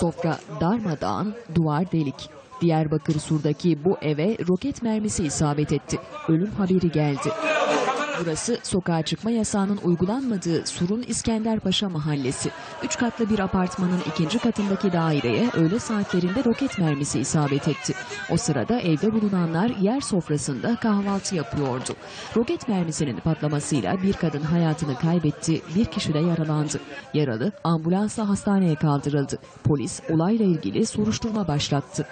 Sofra darmadağın, duvar delik. Diyarbakır Sur'daki bu eve roket mermisi isabet etti. Ölüm haberi geldi. Burası sokağa çıkma yasağının uygulanmadığı Sur'un İskenderpaşa mahallesi. Üç katlı bir apartmanın ikinci katındaki daireye öğle saatlerinde roket mermisi isabet etti. O sırada evde bulunanlar yer sofrasında kahvaltı yapıyordu. Roket mermisinin patlamasıyla bir kadın hayatını kaybetti, bir kişi de yaralandı. Yaralı ambulansla hastaneye kaldırıldı. Polis olayla ilgili soruşturma başlattı.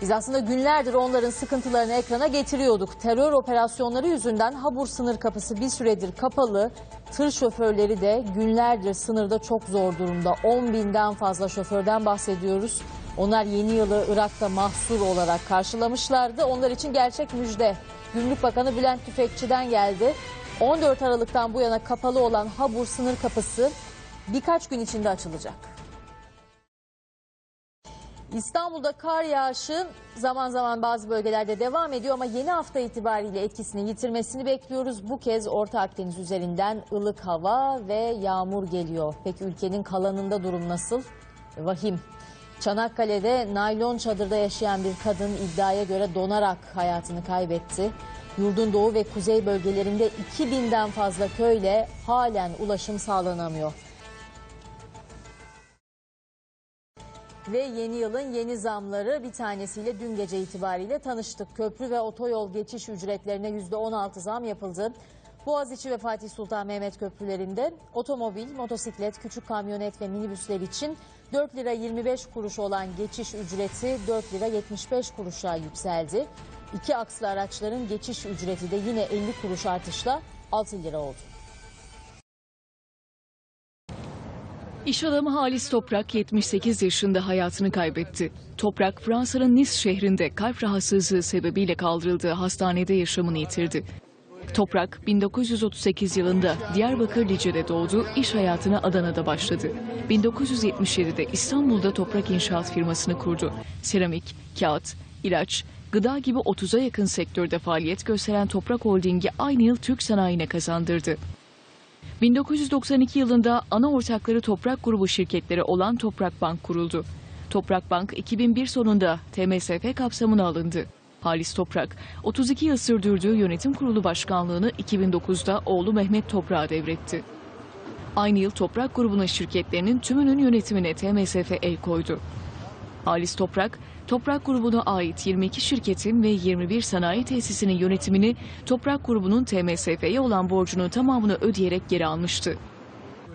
Biz aslında günlerdir onların sıkıntılarını ekrana getiriyorduk. Terör operasyonları yüzünden Habur sınır kapısı bir süredir kapalı. Tır şoförleri de günlerdir sınırda çok zor durumda. 10 binden fazla şoförden bahsediyoruz. Onlar yeni yılı Irak'ta mahsur olarak karşılamışlardı. Onlar için gerçek müjde. Gümrük Bakanı Bülent Tüfekçi'den geldi. 14 Aralık'tan bu yana kapalı olan Habur sınır kapısı birkaç gün içinde açılacak. İstanbul'da kar yağışı zaman zaman bazı bölgelerde devam ediyor ama yeni hafta itibariyle etkisini yitirmesini bekliyoruz. Bu kez Orta Akdeniz üzerinden ılık hava ve yağmur geliyor. Peki ülkenin kalanında durum nasıl? Vahim. Çanakkale'de naylon çadırda yaşayan bir kadın iddiaya göre donarak hayatını kaybetti. Yurdun doğu ve kuzey bölgelerinde 2000'den fazla köyle halen ulaşım sağlanamıyor. Ve yeni yılın yeni zamları bir tanesiyle dün gece itibariyle tanıştık. Köprü ve otoyol geçiş ücretlerine %16 zam yapıldı. Boğaziçi ve Fatih Sultan Mehmet köprülerinde otomobil, motosiklet, küçük kamyonet ve minibüsler için 4 lira 25 kuruş olan geçiş ücreti 4 lira 75 kuruşa yükseldi. İki akslı araçların geçiş ücreti de yine 50 kuruş artışla 6 lira oldu. İş adamı Halis Toprak 78 yaşında hayatını kaybetti. Toprak Fransa'nın Nice şehrinde kalp rahatsızlığı sebebiyle kaldırıldığı hastanede yaşamını yitirdi. Toprak 1938 yılında Diyarbakır Lice'de doğdu, iş hayatına Adana'da başladı. 1977'de İstanbul'da toprak inşaat firmasını kurdu. Seramik, kağıt, ilaç, gıda gibi 30'a yakın sektörde faaliyet gösteren Toprak Holding'i aynı yıl Türk sanayine kazandırdı. 1992 yılında ana ortakları Toprak Grubu şirketleri olan Toprak Bank kuruldu. Toprak Bank 2001 sonunda TMSF kapsamına alındı. Halis Toprak, 32 yıl sürdürdüğü yönetim kurulu başkanlığını 2009'da oğlu Mehmet Toprak'a devretti. Aynı yıl Toprak Grubu'nun şirketlerinin tümünün yönetimine TMSF el koydu. Halis Toprak, Toprak Grubu'na ait 22 şirketin ve 21 sanayi tesisinin yönetimini Toprak Grubu'nun TMSF'ye olan borcunun tamamını ödeyerek geri almıştı.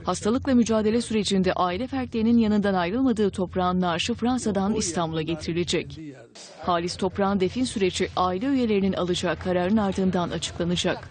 Hastalıkla mücadele sürecinde aile fertlerinin yanından ayrılmadığı toprağın naaşı Fransa'dan İstanbul'a getirilecek. Halis Toprağın defin süreci aile üyelerinin alacağı kararın ardından açıklanacak.